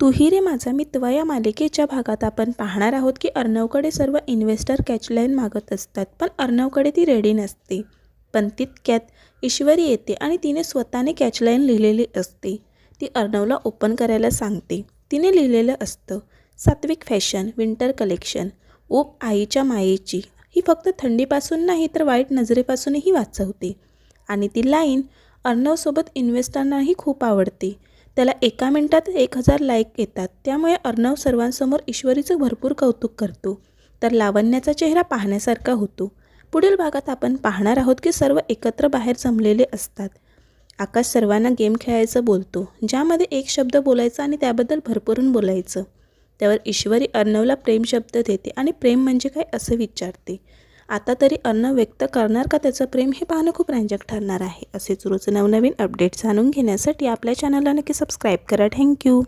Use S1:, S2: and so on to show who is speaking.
S1: तुही रे माझा मित्वा. या मालिकेच्या भागात आपण पाहणार आहोत की अर्णवकडे सर्व इन्व्हेस्टर कॅचलाईन मागत असतात पण अर्णवकडे ती रेडी नसते. पण तितक्यात ईश्वरी येते आणि तिने स्वतःने कॅचलाईन लिहिलेली असते. ती अर्णवला ओपन करायला सांगते. तिने लिहिलेलं असतं सात्विक फॅशन विंटर कलेक्शन ओप आईच्या मायेची. ही फक्त थंडीपासून नाही तर वाईट नजरेपासूनही वाचवते. आणि ती लाईन अर्णवसोबत इन्व्हेस्टरनाही खूप आवडते. त्याला एका मिनटात एक हजार लाईक येतात. त्यामुळे अर्णव सर्वांसमोर ईश्वरीचं भरपूर कौतुक करतो. तर लावण्याचा चेहरा पाहण्यासारखा होतो. पुढील भागात आपण पाहणार आहोत की सर्व एकत्र बाहेर जमलेले असतात. आकाश सर्वांना गेम खेळायचं बोलतो. ज्यामध्ये एक शब्द बोलायचा आणि त्याबद्दल भरपूरून बोलायचं. त्यावर ईश्वरी अर्णवला प्रेम शब्द देते आणि प्रेम म्हणजे काय असं विचारते. आता तरी अन्न व्यक्त करणार का त्याचं प्रेम हे पाहणं खूप रंजक ठरणार आहे. असेच रोज नवनवीन अपडेट्स जाणून घेण्यासाठी आपल्या चॅनलला नक्की सबस्क्राईब करा. थँक्यू